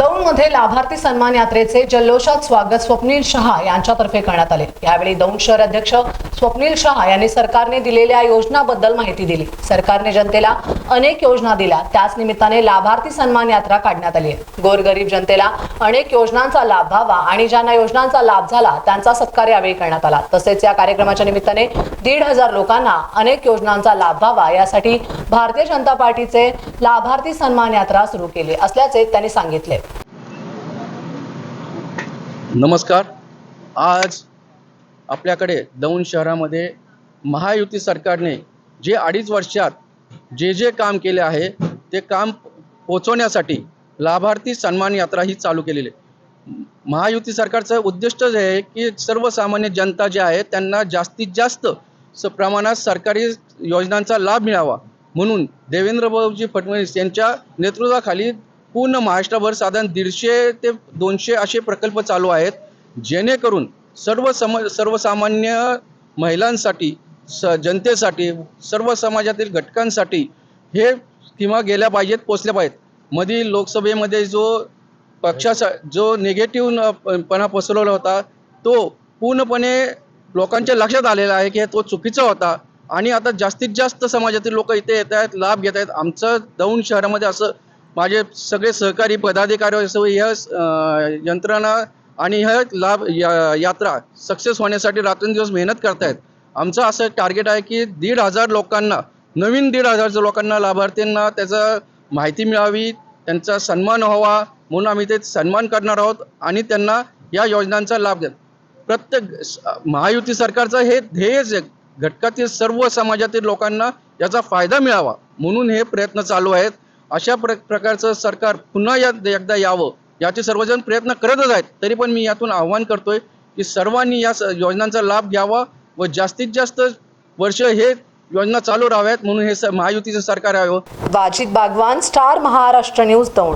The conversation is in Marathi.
दौंडमध्ये लाभार्थी सन्मान यात्रेचे जल्लोषात स्वागत स्वप्नील शहा यांच्यातर्फे करण्यात आले. यावेळी दौंड शहर अध्यक्ष स्वप्नील शहा यांनी सरकारने दिलेल्या योजनाबद्दल माहिती दिली. सरकारने जनतेला अनेक योजना दिल्या. त्याच निमित्ताने लाभार्थी सन्मान यात्रा काढण्यात आली आहे. गोरगरीब जनतेला अनेक योजनांचा लाभ व्हावा आणि ज्यांना योजनांचा लाभ झाला त्यांचा सत्कार यावेळी करण्यात आला. तसेच या कार्यक्रमाच्या निमित्ताने दीड हजार लोकांना अनेक योजनांचा लाभ व्हावा यासाठी भारतीय जनता पार्टीचे लाभार्थी सन्मान यात्रा सुरू केली असल्याचे त्यांनी सांगितले. नमस्कार. आज आपल्याकडे दौंड शहरामध्ये महायुती सरकारने जे अडीच वर्षात जे जे काम केले आहे ते काम पोचवण्यासाठी लाभार्थी सन्मान यात्रा ही चालू केलेली आहे. महायुती सरकारचं उद्दिष्ट जे आहे की सर्वसामान्य जनता जे आहे त्यांना जास्तीत जास्त स प्रमाणात सरकारी योजनांचा लाभ मिळावा. म्हणून देवेंद्र भाऊजी फडणवीस यांच्या नेतृत्वाखाली पूर्ण महाराष्ट्रभर साधारण दीडशे ते दोनशे असे प्रकल्प चालू आहेत. जेणेकरून सर्व सम सर्वसामान्य महिलांसाठी स जनतेसाठी सर्व समाजातील घटकांसाठी हे किंवा गेल्या पाहिजेत पोचल्या पाहिजेत. मधील लोकसभेमध्ये जो पक्षाचा जो निगेटिव्ह पणा पसरवला होता तो पूर्णपणे लोकांच्या लक्षात आलेला आहे की तो चुकीचा होता. आणि आता जास्तीत जास्त समाजातील लोक इथे येत आहेत लाभ घेत आहेत. आमचं दौंड शहरामध्ये असं माझे सगळे सहकारी पदाधिकारी असो ह्या यंत्रणा आणि ह्या लाभ या यात्रा सक्सेस होण्यासाठी रात्रंदिवस मेहनत करतायत. आमचं असं टार्गेट आहे की दीड हजार लोकांना नवीन दीड हजार लोकांना लाभार्थ्यांना त्याचा माहिती मिळावी त्यांचा सन्मान व्हावा म्हणून आम्ही ते सन्मान करणार आहोत आणि त्यांना या योजनांचा लाभ देत प्रत्येक महायुती सरकारचं हे ध्येयच आहे. घटकातील सर्व समाजातील लोकांना याचा फायदा मिळावा म्हणून हे प्रयत्न चालू आहेत. अशा प्र प्रकारचं सरकार पुन्हा या एकदा यावं याचे सर्वजण प्रयत्न करतच आहेत. तरी पण मी यातून आव्हान करतोय की सर्वांनी या योजनांचा लाभ घ्यावा व जास्तीत जास्त वर्ष हे योजना चालू राहाव्यात म्हणून हे महायुतीचं सरकार यावं वाजिद बागवान स्टार महाराष्ट्र न्यूज दौड.